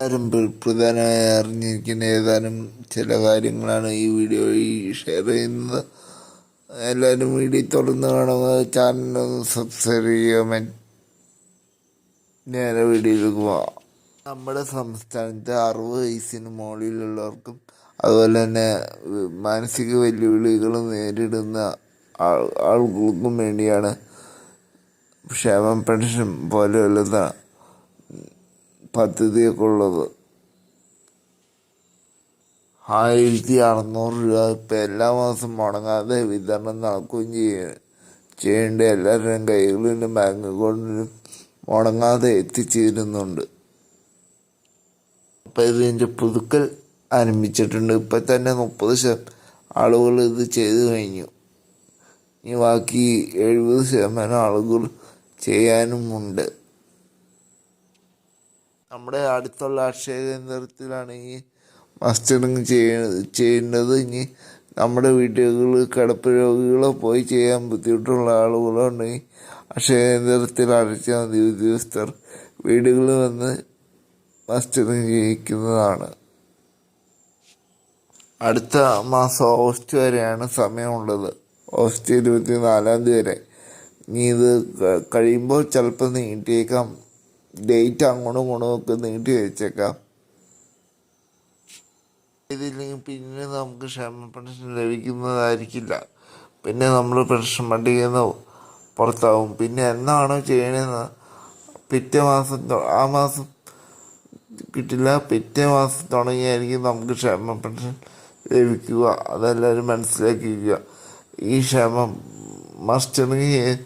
എല്ലാവരും പ്ര- പ്രധാനമായി അറിഞ്ഞിരിക്കുന്ന ഏതാനും ചില കാര്യങ്ങളാണ് ഈ വീഡിയോ ഷെയർ ചെയ്യുന്നത്. എല്ലാവരും വീഡിയോ തുറന്ന് കാണുക. ചാനൽ ഒന്ന് സബ്സ്ക്രൈബ് ചെയ്യുക. നേരെ വീഡിയോയിലേക്ക് പോവാം നമ്മുടെ സംസ്ഥാനത്ത് അറുപത് വയസ്സിന് മുകളിലുള്ളവർക്കും അതുപോലെ തന്നെ മാനസിക വെല്ലുവിളികൾ നേരിടുന്ന ആളുകൾക്കും വേണ്ടിയാണ് ക്ഷേമ പെൻഷൻ പോലെയുള്ള ത- പദ്ധതിയൊക്കെ ഉള്ളത് ആയിരത്തി അറുന്നൂറ് രൂപ ഇപ്പം എല്ലാ മാസം മുടങ്ങാതെ വിതരണം നടക്കുകയും ചെയ്യ ചെയ്യേണ്ട. എല്ലാവരുടെയും കൈകളിലും ബാങ്ക് അക്കൗണ്ടിലും മുടങ്ങാതെ എത്തിച്ചേരുന്നുണ്ട്. അപ്പം ഇതിന്റെ പുതുക്കൽ ആരംഭിച്ചിട്ടുണ്ട്. ഇപ്പം തന്നെ മുപ്പത് ശതമാനം ആളുകൾ ഇത് ചെയ്തു കഴിഞ്ഞു. ഇനി ബാക്കി എഴുപത് ശതമാനം ആളുകൾ ചെയ്യാനുമുണ്ട്. നമ്മുടെ അടുത്തുള്ള അക്ഷയ കേന്ദ്രത്തിലാണ് ഈ മസ്റ്ററിങ് ചെയ്യേണ്ടത്. ഇനി നമ്മുടെ വീടുകളിൽ കിടപ്പ് രോഗികളോ പോയി ചെയ്യാൻ ബുദ്ധിമുട്ടുള്ള ആളുകളോ ഉണ്ടെങ്കിൽ അക്ഷയ കേന്ദ്രത്തിൽ അടച്ചാൽ മതി ഉദ്യോഗസ്ഥർ വീടുകളിൽ വന്ന് മസ്റ്ററിങ് ചെയ്യിക്കുന്നതാണ്. അടുത്ത മാസം ഓഗസ്റ്റ് വരെയാണ് സമയമുള്ളത്. ഓഗസ്റ്റ് ഇരുപത്തി നാലാം തീയതി വരെ. ഇനി ഇത് കഴിയുമ്പോൾ ചിലപ്പോൾ നീട്ടിയേക്കാം. ഡേറ്റ് അങ്ങോട്ടും ഇങ്ങോട്ടും ഒക്കെ നീട്ടി വെച്ചേക്കാം. ഇതില്ലെങ്കിൽ പിന്നെ നമുക്ക് ക്ഷേമ പെൻഷൻ ലഭിക്കുന്നതായിരിക്കില്ല. പിന്നെ നമ്മൾ പെൻഷൻ നിന്ന് പുറത്താവും. പിന്നെ എന്നാണോ ചെയ്യണമെന്ന് പിറ്റേ മാസം ആ മാസം കിട്ടില്ല. പിറ്റേ മാസം തുടങ്ങിയായിരിക്കും നമുക്ക് ക്ഷേമ പെൻഷൻ ലഭിക്കുക. അതെല്ലാവരും മനസ്സിലാക്കിയിരിക്കുക. ഈ ക്ഷേമം മസ്റ്ററിങ്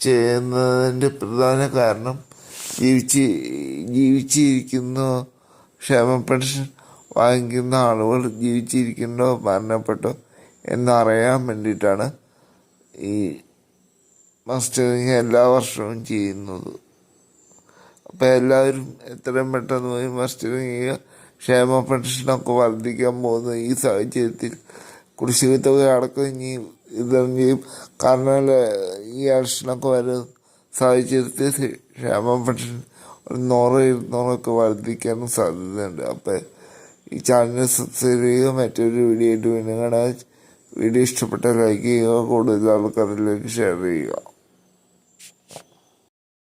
ചെയ്യുന്നതിന്റെ പ്രധാന കാരണം ജീവിച്ച് ജീവിച്ചിരിക്കുന്ന. ക്ഷേമ പെൻഷൻ വാങ്ങിക്കുന്ന ആളുകൾ ജീവിച്ചിരിക്കുന്നോ മരണപ്പെട്ടോ എന്നറിയാൻ വേണ്ടിയിട്ടാണ് ഈ മസ്റ്ററിങ് എല്ലാ വർഷവും ചെയ്യുന്നത്. അപ്പോൾ എല്ലാവരും എത്രയും പെട്ടെന്ന് പോയി മസ്റ്ററിങ് ചെയ്യുക. ക്ഷേമ പെൻഷനൊക്കെ വർദ്ധിക്കാൻ പോകുന്ന ഈ സാഹചര്യത്തിൽ കുടിശ്ശിക തുക അടക്കം ഇനി ചെയ്യും? കാരണം ഈ ആക്ഷനൊക്കെ വരുന്ന സാഹചര്യത്തിൽ ക്ഷേമ പെൻഷൻ ഒരു നൂറ് ഇരുന്നൂറൊക്കെ വർദ്ധിക്കാനും സാധ്യതയുണ്ട്. അപ്പോൾ ഈ ചാനൽ സബ്സ്ക്രൈബ് ചെയ്യുക മറ്റൊരു വീഡിയോ ആയിട്ട് വീണ്ടും കാണാൻ വീഡിയോ ഇഷ്ടപ്പെട്ടാൽ ലൈക്ക് ചെയ്യുക കൂടുതൽ ആൾക്കാരിലേക്ക് ഷെയർ ചെയ്യുക.